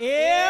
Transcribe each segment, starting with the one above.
Yeah.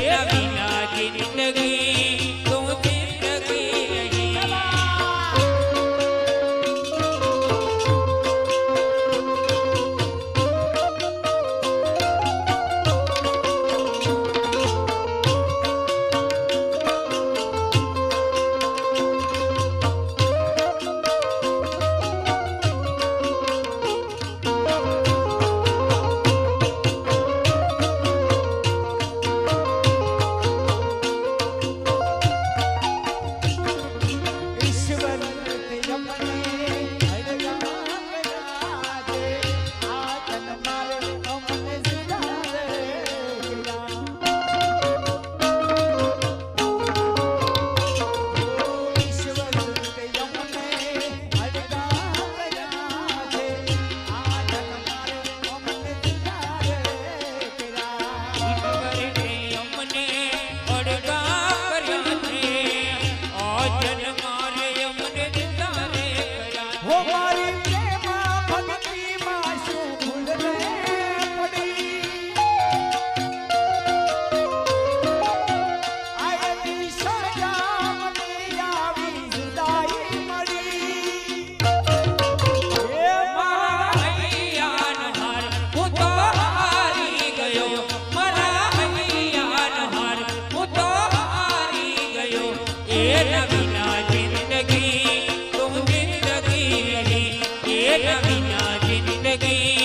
વિના જિંદગી जिंदगी तुम जिंदगी ये नवीना जिंदगी